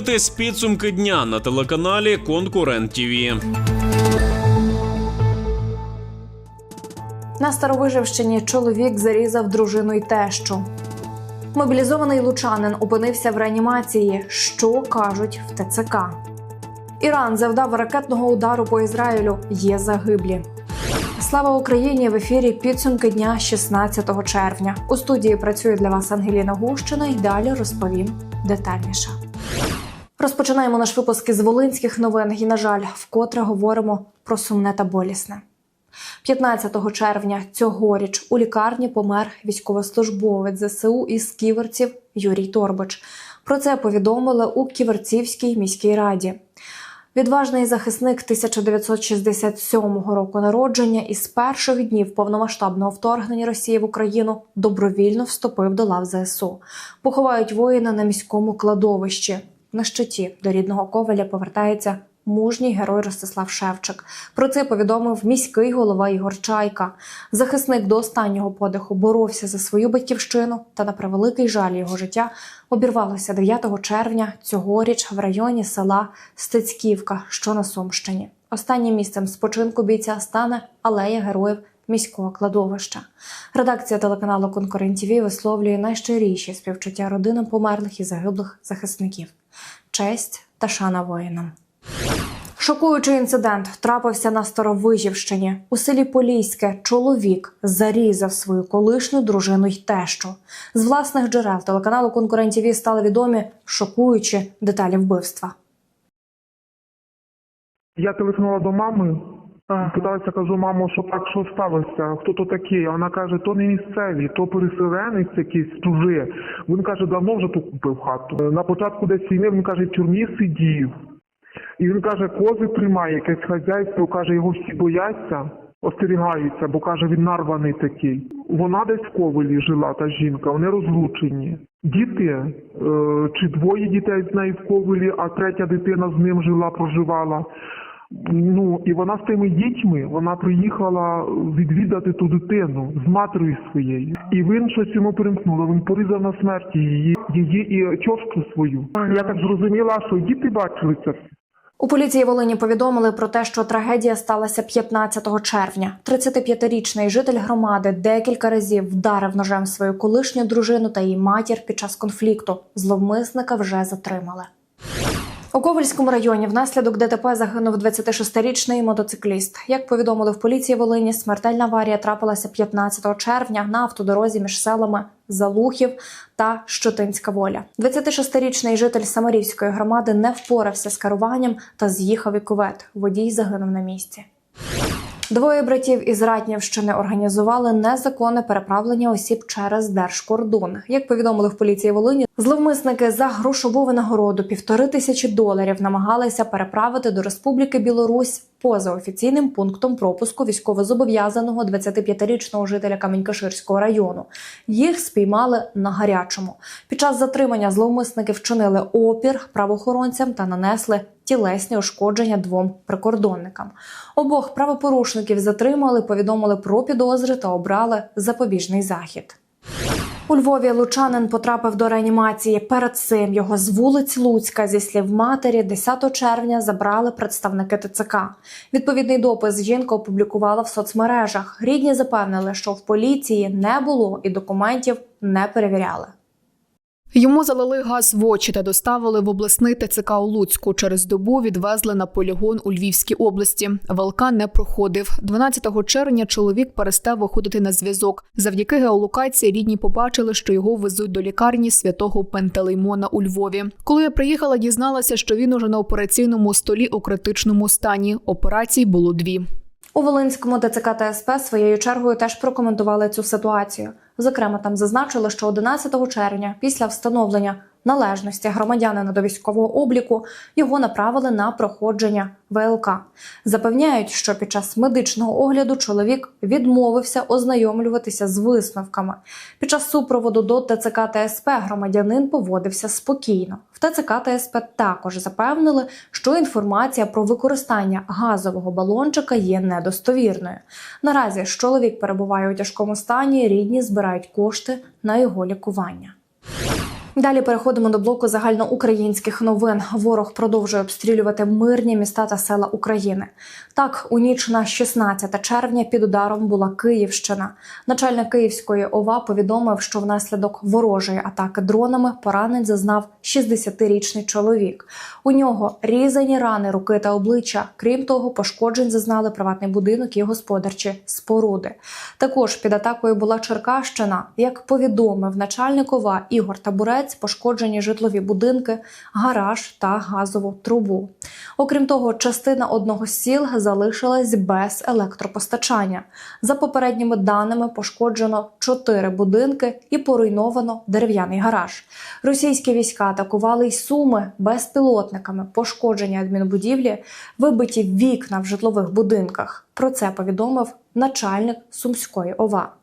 Дивитесь підсумки дня на телеканалі Конкурент ТІВІ. На Старовижівщині чоловік зарізав дружину й тещу. Мобілізований лучанин опинився в реанімації. Що кажуть в ТЦК? Іран завдав ракетного удару по Ізраїлю. Є загиблі. Слава Україні! В ефірі підсумки дня 16 червня. У студії працює для вас Ангеліна Гущина і далі розповім детальніше. Розпочинаємо наш випуск із волинських новин і, на жаль, вкотре говоримо про сумне та болісне. 15 червня цьогоріч у лікарні помер військовослужбовець ЗСУ із ківерців Юрій Торбич. Про це повідомили у Ківерцівській міській раді. Відважний захисник 1967 року народження із перших днів повномасштабного вторгнення Росії в Україну добровільно вступив до лав ЗСУ. Поховають воїна на міському кладовищі. На щиті до рідного коваля повертається мужній герой Ростислав Шевчик. Про це повідомив міський голова Ігор Чайка. Захисник до останнього подиху боровся за свою батьківщину, та на превеликий жаль його життя обірвалося 9 червня цьогоріч в районі села Стецьківка, що на Сумщині. Останнім місцем спочинку бійця стане алея героїв міського кладовища. Редакція телеканалу Конкурент ТІВІ висловлює найщиріші співчуття родинам померлих і загиблих захисників. Честь та шана воїнам. Шокуючий інцидент трапився на Старовижівщині. У селі Поліське чоловік зарізав свою колишню дружину й тещу. З власних джерел телеканалу конкурентів стали відомі шокуючі деталі вбивства. Я телефонувала до мами, питалася, кажу, мамо, що так, що сталося? Хто то такий? Вона каже, то не місцеві, то переселенець якийсь чужий. Він каже, давно вже тут купив хату. На початку десь війни він каже, в тюрмі сидів. І він каже, кози тримає, якесь хазяйство, каже, його всі бояться, остерігаються, бо каже, він нарваний такий. Вона десь в ковелі жила, та жінка, вони розлучені. Діти, е, чи двоє дітей з нею в ковелі, а третя дитина з ним жила, проживала. Ну і вона з тими дітьми вона приїхала відвідати ту дитину з матір'ю своєю. І він щось йому перемкнуло. Він порізав на смерті її, її і чошку свою. Я так зрозуміла, що діти бачили це. У поліції Волині повідомили про те, що трагедія сталася 15 червня. 35-річний житель громади декілька разів вдарив ножем свою колишню дружину та її матір під час конфлікту. Зловмисника вже затримали. У Ковальському районі внаслідок ДТП загинув 26-річний мотоцикліст. Як повідомили в поліції Волині, смертельна аварія трапилася 15 червня на автодорозі між селами Залухів та Щотинська воля. 26-річний житель Самарівської громади не впорався з керуванням та з'їхав і кувет. Водій загинув на місці. Двоє братів із Ратнівщини організували незаконне переправлення осіб через держкордон. Як повідомили в поліції Волині, зловмисники за грошову винагороду півтори тисячі доларів намагалися переправити до Республіки Білорусь поза офіційним пунктом пропуску військовозобов'язаного 25-річного жителя Камінькаширського району. Їх спіймали на гарячому. Під час затримання зловмисники вчинили опір правоохоронцям та нанесли тілесні ушкодження двом прикордонникам. Обох правопорушників затримали, повідомили про підозри та обрали запобіжний захід. У Львові лучанин потрапив до реанімації. Перед цим його з вулиць Луцька, зі слів матері, 10 червня забрали представники ТЦК. Відповідний допис жінка опублікувала в соцмережах. Рідні запевнили, що в поліції не було і документів не перевіряли. Йому залили газ в очі та доставили в обласний ТЦК у Луцьку. Через добу відвезли на полігон у Львівській області. ВЛК не проходив. 12 червня чоловік перестав виходити на зв'язок. Завдяки геолокації рідні побачили, що його везуть до лікарні святого Пентелеймона у Львові. Коли я приїхала, дізналася, що він уже на операційному столі у критичному стані. Операцій було дві. У Волинському ТЦК та СП своєю чергою теж прокоментували цю ситуацію. Зокрема, там зазначили, що 11 червня, після встановлення належності громадянина до військового обліку, його направили на проходження ВЛК. Запевняють, що під час медичного огляду чоловік відмовився ознайомлюватися з висновками. Під час супроводу до ТЦК та СП громадянин поводився спокійно. В ТЦК та СП також запевнили, що інформація про використання газового балончика є недостовірною. Наразі чоловік перебуває у тяжкому стані, рідні збирають кошти на його лікування. Далі переходимо до блоку загальноукраїнських новин. Ворог продовжує обстрілювати мирні міста та села України. Так, у ніч на 16 червня під ударом була Київщина. Начальник Київської ОВА повідомив, що внаслідок ворожої атаки дронами поранень зазнав 60-річний чоловік. У нього різані рани руки та обличчя. Крім того, пошкоджень зазнали приватний будинок і господарчі споруди. Також під атакою була Черкащина. Як повідомив начальник ОВА Ігор Табурець, пошкоджені житлові будинки, гараж та газову трубу. Окрім того, частина одного з сіл залишилась без електропостачання. За попередніми даними, пошкоджено чотири будинки і поруйновано дерев'яний гараж. Російські війська атакували й суми безпілотниками, пошкоджені адмінбудівлі, вибиті вікна в житлових будинках. Про це повідомив начальник Сумської ОВА.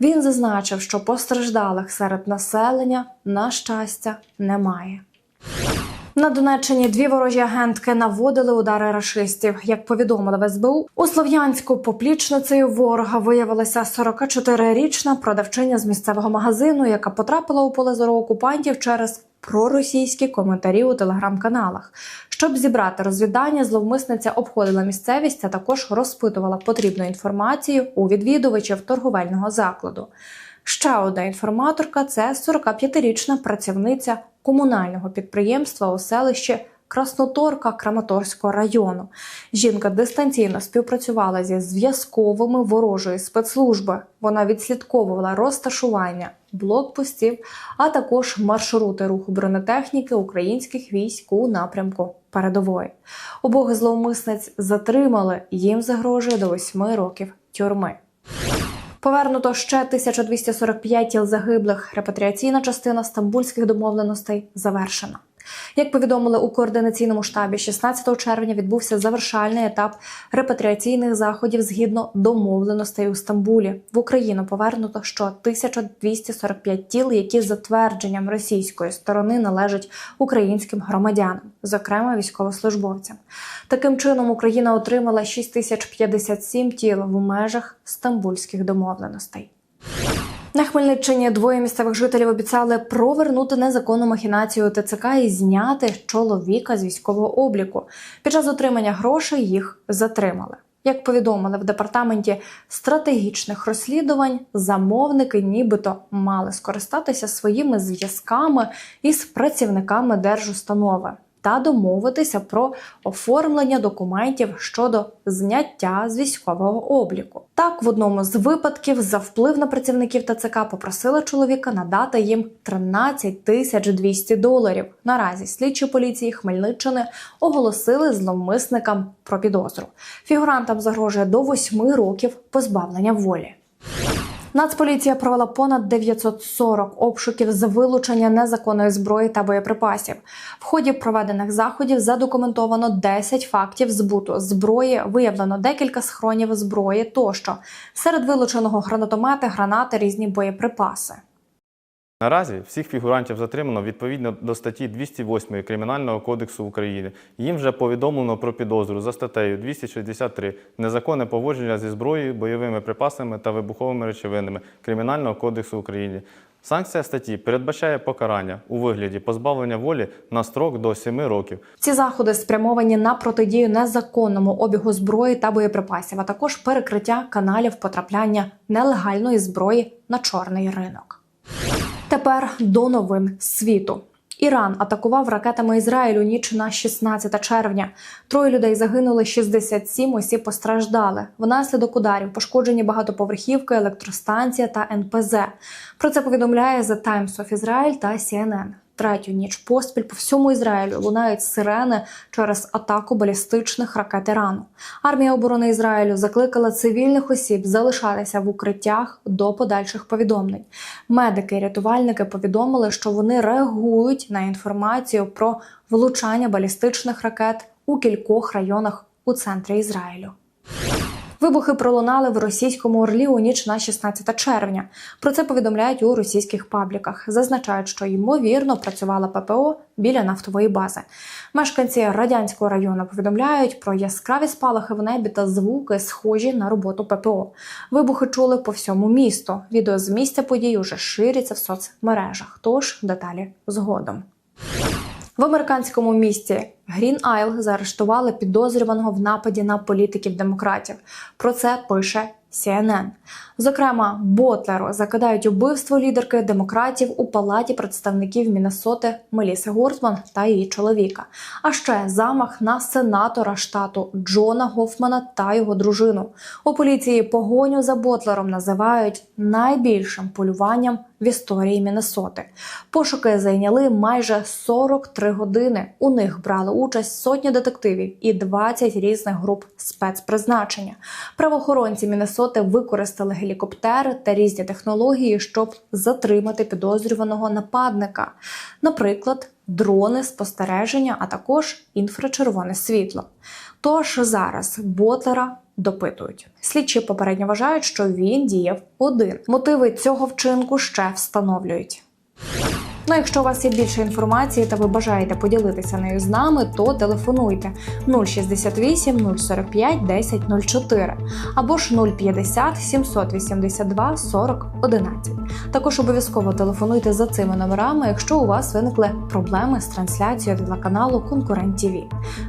Він зазначив, що постраждалих серед населення, на щастя, немає. На Донеччині дві ворожі агентки наводили удари рашистів. Як повідомили в СБУ, у Слов'янську поплічницею ворога виявилася 44-річна продавчиня з місцевого магазину, яка потрапила у поле зору окупантів через проросійські коментарі у телеграм-каналах. Щоб зібрати розвідання, зловмисниця обходила місцевість, а також розпитувала потрібну інформацію у відвідувачів торговельного закладу. Ще одна інформаторка це 45-річна працівниця комунального підприємства у селищі Красноторка Краматорського району. Жінка дистанційно співпрацювала зі зв'язковими ворожої спецслужби. Вона відслідковувала розташування блокпостів, а також маршрути руху бронетехніки українських військ у напрямку передової. Обох зловмисниць затримали. Їм загрожує до 8 років тюрми. Повернуто ще 1245 тіл загиблих. Репатріаційна частина стамбульських домовленостей завершена. Як повідомили у координаційному штабі, 16 червня відбувся завершальний етап репатріаційних заходів згідно домовленостей у Стамбулі. В Україну повернуто що 1245 тіл, які за твердженням російської сторони належать українським громадянам, зокрема військовослужбовцям. Таким чином Україна отримала 6057 тіл в межах стамбульських домовленостей. На Хмельниччині двоє місцевих жителів обіцяли провернути незаконну махінацію ТЦК і зняти чоловіка з військового обліку. Під час отримання грошей їх затримали. Як повідомили в департаменті стратегічних розслідувань, замовники нібито мали скористатися своїми зв'язками із працівниками держустанови та домовитися про оформлення документів щодо зняття з військового обліку. Так, в одному з випадків за вплив на працівників ТЦК попросили чоловіка надати їм 13 тисяч 200 доларів. Наразі слідчі поліції Хмельниччини оголосили зловмисникам про підозру. Фігурантам загрожує до 8 років позбавлення волі. Нацполіція провела понад 940 обшуків з вилучення незаконної зброї та боєприпасів. В ході проведених заходів задокументовано 10 фактів збуту зброї, виявлено декілька схронів зброї тощо. Серед вилученого гранатомети, гранати, різні боєприпаси. Наразі всіх фігурантів затримано відповідно до статті 208 Кримінального кодексу України. Їм вже повідомлено про підозру за статтею 263 незаконне поводження зі зброєю, бойовими припасами та вибуховими речовинами Кримінального кодексу України. Санкція статті передбачає покарання у вигляді позбавлення волі на строк до 7 років. Ці заходи спрямовані на протидію незаконному обігу зброї та боєприпасів, а також перекриття каналів потрапляння нелегальної зброї на чорний ринок. Тепер до новин світу. Іран атакував ракетами Ізраїлю ніч на 16 червня. Троє людей загинули, 67 осіб постраждали. Внаслідок ударів пошкоджені багатоповерхівки, електростанція та НПЗ. Про це повідомляє The Times of Israel та CNN. Третю ніч поспіль по всьому Ізраїлю лунають сирени через атаку балістичних ракет Ірану. Армія оборони Ізраїлю закликала цивільних осіб залишатися в укриттях до подальших повідомлень. Медики і рятувальники повідомили, що вони реагують на інформацію про влучання балістичних ракет у кількох районах у центрі Ізраїлю. Вибухи пролунали в російському Орлі у ніч на 16 червня. Про це повідомляють у російських пабліках. Зазначають, що ймовірно працювала ППО біля нафтової бази. Мешканці радянського району повідомляють про яскраві спалахи в небі та звуки, схожі на роботу ППО. Вибухи чули по всьому місту. Відео з місця подій уже шириться в соцмережах. Тож деталі згодом. В американському місті Грін Айл заарештували підозрюваного в нападі на політиків-демократів. Про це пише CNN. Зокрема, Ботлеру закидають убивство лідерки демократів у палаті представників Міннесоти Меліси Гортман та її чоловіка. А ще замах на сенатора штату Джона Гофмана та його дружину. У поліції погоню за Ботлером називають найбільшим полюванням в історії Міннесоти. Пошуки зайняли майже 43 години. У них брали участь сотні детективів і 20 різних груп спецпризначення. Правоохоронці Міннесоти використали гелікоптери та різні технології, щоб затримати підозрюваного нападника, наприклад, дрони спостереження, а також інфрачервоне світло. Тож зараз Ботлера допитують. Слідчі попередньо вважають, що він діяв один. Мотиви цього вчинку ще встановлюють. Ну, якщо у вас є більше інформації та ви бажаєте поділитися нею з нами, то телефонуйте 068 045 10 04 або ж 050 782 40 11. Також обов'язково телефонуйте за цими номерами, якщо у вас виникли проблеми з трансляцією телеканалу Конкурент ТВ.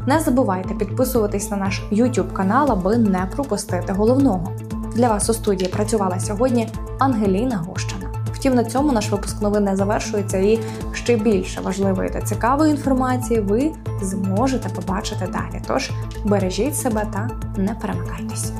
Не забувайте підписуватись на наш YouTube канал, аби не пропустити головного. Для вас у студії працювала сьогодні Ангеліна Гощина. Втім, на цьому наш випуск новин не завершується, і ще більше важливої та цікавої інформації ви зможете побачити далі. Тож бережіть себе та не перемикайтесь.